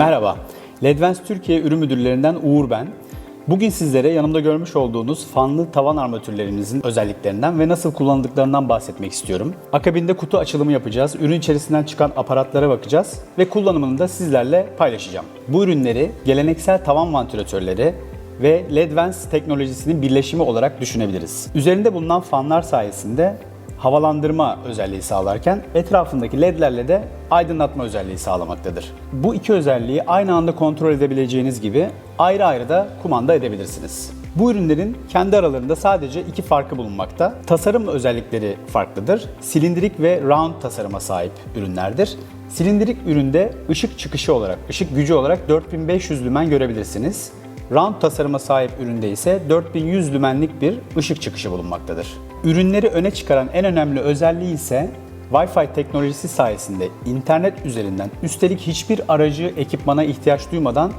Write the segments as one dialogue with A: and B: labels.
A: Merhaba, Ledvens Türkiye ürün müdürlerinden Uğur ben. Bugün sizlere yanımda görmüş olduğunuz fanlı tavan armatürlerimizin özelliklerinden ve nasıl kullanıldıklarından bahsetmek istiyorum. Akabinde kutu açılımı yapacağız, ürün içerisinden çıkan aparatlara bakacağız ve kullanımını da sizlerle paylaşacağım. Bu ürünleri geleneksel tavan vantilatörleri ve Ledvens teknolojisinin birleşimi olarak düşünebiliriz. Üzerinde bulunan fanlar sayesinde havalandırma özelliği sağlarken etrafındaki ledlerle de aydınlatma özelliği sağlamaktadır. Bu iki özelliği aynı anda kontrol edebileceğiniz gibi ayrı ayrı da kumanda edebilirsiniz. Bu ürünlerin kendi aralarında sadece iki farkı bulunmakta. Tasarım özellikleri farklıdır. Silindirik ve round tasarıma sahip ürünlerdir. Silindirik üründe ışık çıkışı olarak, ışık gücü olarak 4500 lümen görebilirsiniz. Round tasarıma sahip üründe ise 4100 lümenlik bir ışık çıkışı bulunmaktadır. Ürünleri öne çıkaran en önemli özelliği ise Wi-Fi teknolojisi sayesinde internet üzerinden üstelik hiçbir aracı ekipmana ihtiyaç duymadan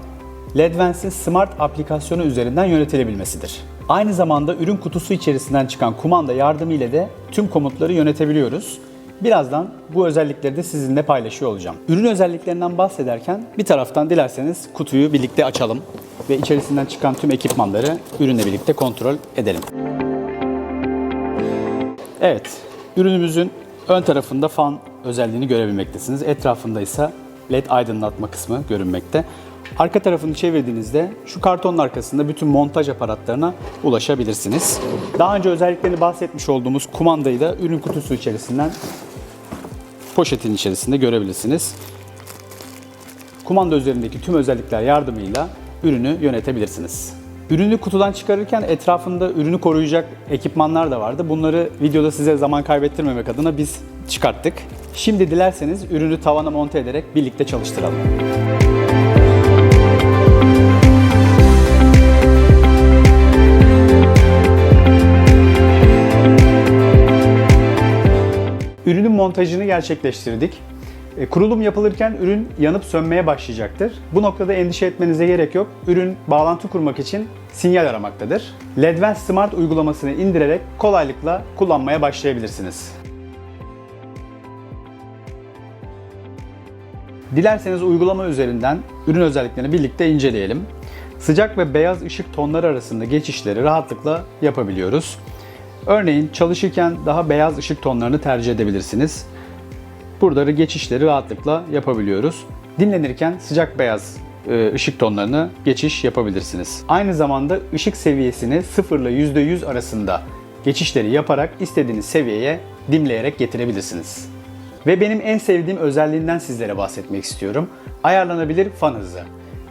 A: Ledvens'in Smart aplikasyonu üzerinden yönetilebilmesidir. Aynı zamanda ürün kutusu içerisinden çıkan kumanda yardımıyla da tüm komutları yönetebiliyoruz. Birazdan bu özellikleri de sizinle paylaşıyor olacağım. Ürün özelliklerinden bahsederken bir taraftan dilerseniz kutuyu birlikte açalım ve içerisinden çıkan tüm ekipmanları ürünle birlikte kontrol edelim. Evet, ürünümüzün ön tarafında fan özelliğini görebilmektesiniz. Etrafında ise led aydınlatma kısmı görünmekte. Arka tarafını çevirdiğinizde şu kartonun arkasında bütün montaj aparatlarına ulaşabilirsiniz. Daha önce özelliklerini bahsetmiş olduğumuz kumandayı da ürün kutusu içerisinden poşetin içerisinde görebilirsiniz. Kumanda üzerindeki tüm özellikler yardımıyla ürünü yönetebilirsiniz. Ürünü kutudan çıkarırken etrafında ürünü koruyacak ekipmanlar da vardı. Bunları videoda size zaman kaybettirmemek adına biz çıkarttık. Şimdi dilerseniz ürünü tavana monte ederek birlikte çalıştıralım. Montajını gerçekleştirdik. E, Kurulum yapılırken ürün yanıp sönmeye başlayacaktır. Bu noktada endişe etmenize gerek yok. Ürün bağlantı kurmak için sinyal aramaktadır. Ledvens Smart uygulamasını indirerek kolaylıkla kullanmaya başlayabilirsiniz. Dilerseniz uygulama üzerinden ürün özelliklerini birlikte inceleyelim. Sıcak ve beyaz ışık tonları arasında geçişleri rahatlıkla yapabiliyoruz. Örneğin çalışırken daha beyaz ışık tonlarını tercih edebilirsiniz. Burada geçişleri rahatlıkla yapabiliyoruz. Dinlenirken sıcak beyaz e, ışık tonlarını geçiş yapabilirsiniz. Aynı zamanda ışık seviyesini 0 ile %100 arasında geçişleri yaparak istediğiniz seviyeye dimleyerek getirebilirsiniz. Ve benim en sevdiğim özelliğinden sizlere bahsetmek istiyorum. Ayarlanabilir fan hızı.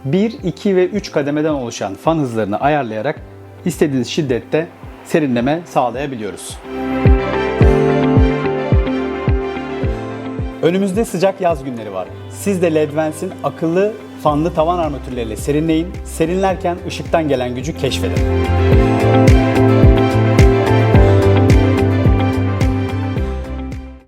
A: 1, 2 ve 3 kademeden oluşan fan hızlarını ayarlayarak istediğiniz şiddette serinleme sağlayabiliyoruz. Önümüzde sıcak yaz günleri var. Siz de Ledvens'in akıllı fanlı tavan armatürleriyle serinleyin. Serinlerken ışıktan gelen gücü keşfedin.